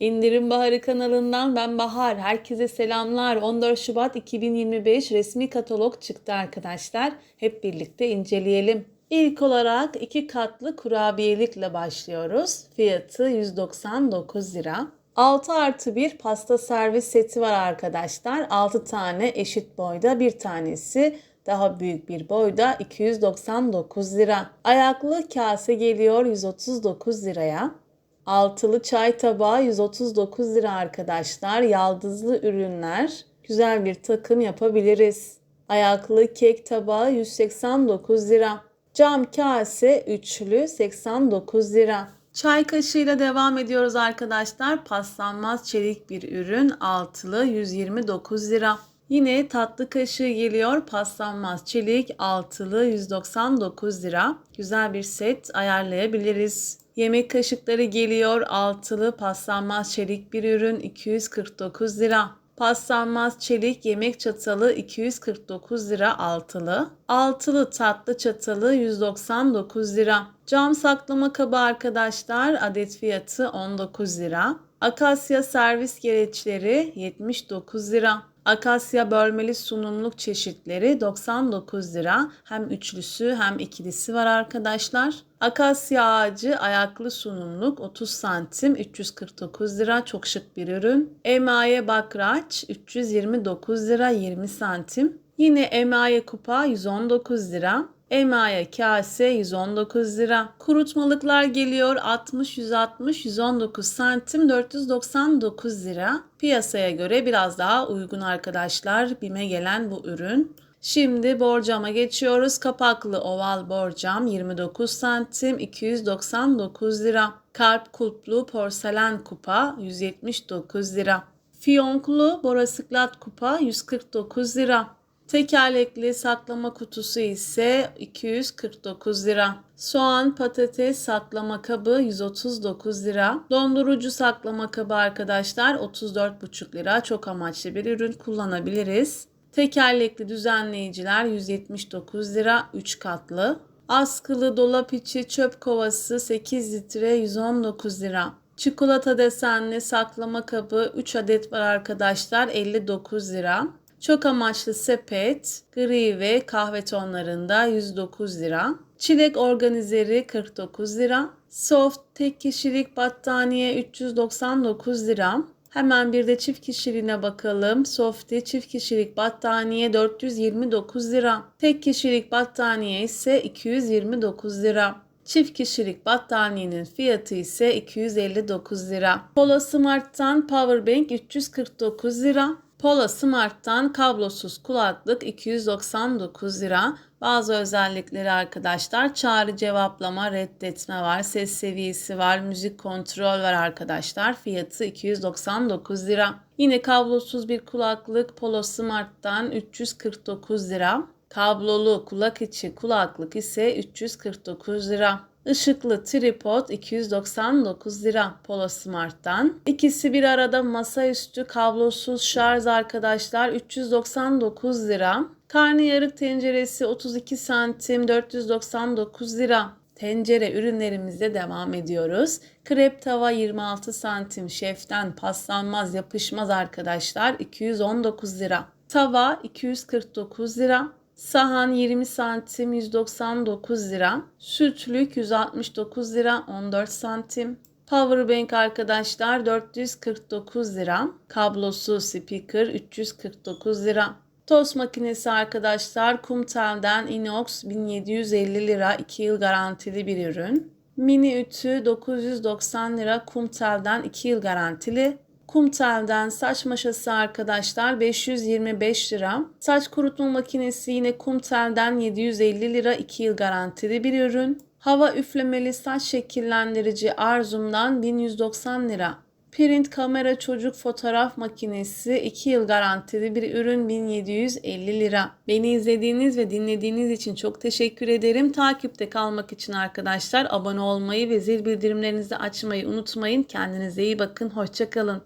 İndirim Baharı kanalından ben Bahar. Herkese selamlar. 14 Şubat 2025 resmi katalog çıktı arkadaşlar. Hep birlikte inceleyelim. İlk olarak iki katlı kurabiyelikle başlıyoruz. Fiyatı 199 lira. 6 artı 1 pasta servis seti var arkadaşlar. 6 tane eşit boyda bir tanesi daha büyük bir boyda 299 lira. Ayaklı kase geliyor 139 liraya. Altılı çay tabağı 139 lira arkadaşlar. Yaldızlı ürünler. Güzel bir takım yapabiliriz. Ayaklı kek tabağı 189 lira. Cam kase üçlü 89 lira. Çay kaşığıyla devam ediyoruz arkadaşlar. Paslanmaz çelik bir ürün altılı 129 lira. Yine tatlı kaşığı geliyor. Paslanmaz çelik altılı 199 lira. Güzel bir set ayarlayabiliriz. Yemek kaşıkları geliyor. Altılı paslanmaz çelik bir ürün 249 lira. Paslanmaz çelik yemek çatalı 249 lira altılı. Altılı tatlı çatalı 199 lira. Cam saklama kabı arkadaşlar adet fiyatı 19 lira. Akasya servis gereçleri 79 lira. Akasya bölmeli sunumluk çeşitleri 99 lira. Hem üçlüsü hem ikilisi var arkadaşlar. Akasya ağacı ayaklı sunumluk 30 santim 349 lira. Çok şık bir ürün. Emaye bakraç 329 lira 20 santim. Yine emaye kupa 119 lira. Emaye kase 119 lira. Kurutmalıklar geliyor 60 160 119 santim 499 lira. Piyasaya göre biraz daha uygun arkadaşlar. Bime gelen bu ürün. Şimdi borcama geçiyoruz. Kapaklı oval borcam 29 santim 299 lira. Kalp kulplu porselen kupa 179 lira. Fiyonklu borasiklat kupa 149 lira. Tekerlekli saklama kutusu ise 249 lira. Soğan patates saklama kabı 139 lira. Dondurucu saklama kabı arkadaşlar 34,5 lira. Çok amaçlı bir ürün kullanabiliriz. Tekerlekli düzenleyiciler 179 lira 3 katlı. Askılı dolap içi çöp kovası 8 litre 119 lira. Çikolata desenli saklama kabı 3 adet var arkadaşlar 59 lira. Çok amaçlı sepet gri ve kahve tonlarında 109 lira. Çilek organizeri 49 lira. Soft tek kişilik battaniye 399 lira. Hemen bir de çift kişiliğine bakalım. Softy çift kişilik battaniye 429 lira. Tek kişilik battaniye ise 229 lira. Çift kişilik battaniyenin fiyatı ise 259 lira. Pola Smart'tan Powerbank 349 lira. Pola Smart'tan kablosuz kulaklık 299 lira. Bazı özellikleri arkadaşlar çağrı cevaplama, reddetme var, ses seviyesi var, müzik kontrol var arkadaşlar. Fiyatı 299 lira. Yine kablosuz bir kulaklık Polo Smart'tan 349 lira. Kablolu kulak içi kulaklık ise 349 lira. Işıklı tripod 299 lira Polo Smart'tan. İkisi bir arada masaüstü kablosuz şarj arkadaşlar 399 lira. Karnıyarık tenceresi 32 santim 499 lira. Tencere ürünlerimizde devam ediyoruz. Krep tava 26 santim şeften paslanmaz yapışmaz arkadaşlar 219 lira. Tava 249 lira. Sahan 20 santim 199 lira. Sütlük 169 lira 14 santim. Powerbank arkadaşlar 449 lira. Kablosu speaker 349 lira. Tost makinesi arkadaşlar Kumtel'den inox 1750 lira 2 yıl garantili bir ürün. Mini ütü 990 lira Kumtel'den 2 yıl garantili. Kumtel'den saç maşası arkadaşlar 525 lira. Saç kurutma makinesi yine Kumtel'den 750 lira 2 yıl garantili bir ürün. Hava üflemeli saç şekillendirici Arzum'dan 1190 lira. Print kamera çocuk fotoğraf makinesi 2 yıl garantili bir ürün 1750 lira. Beni izlediğiniz ve dinlediğiniz için çok teşekkür ederim. Takipte kalmak için arkadaşlar abone olmayı ve zil bildirimlerinizi açmayı unutmayın. Kendinize iyi bakın. Hoşçakalın.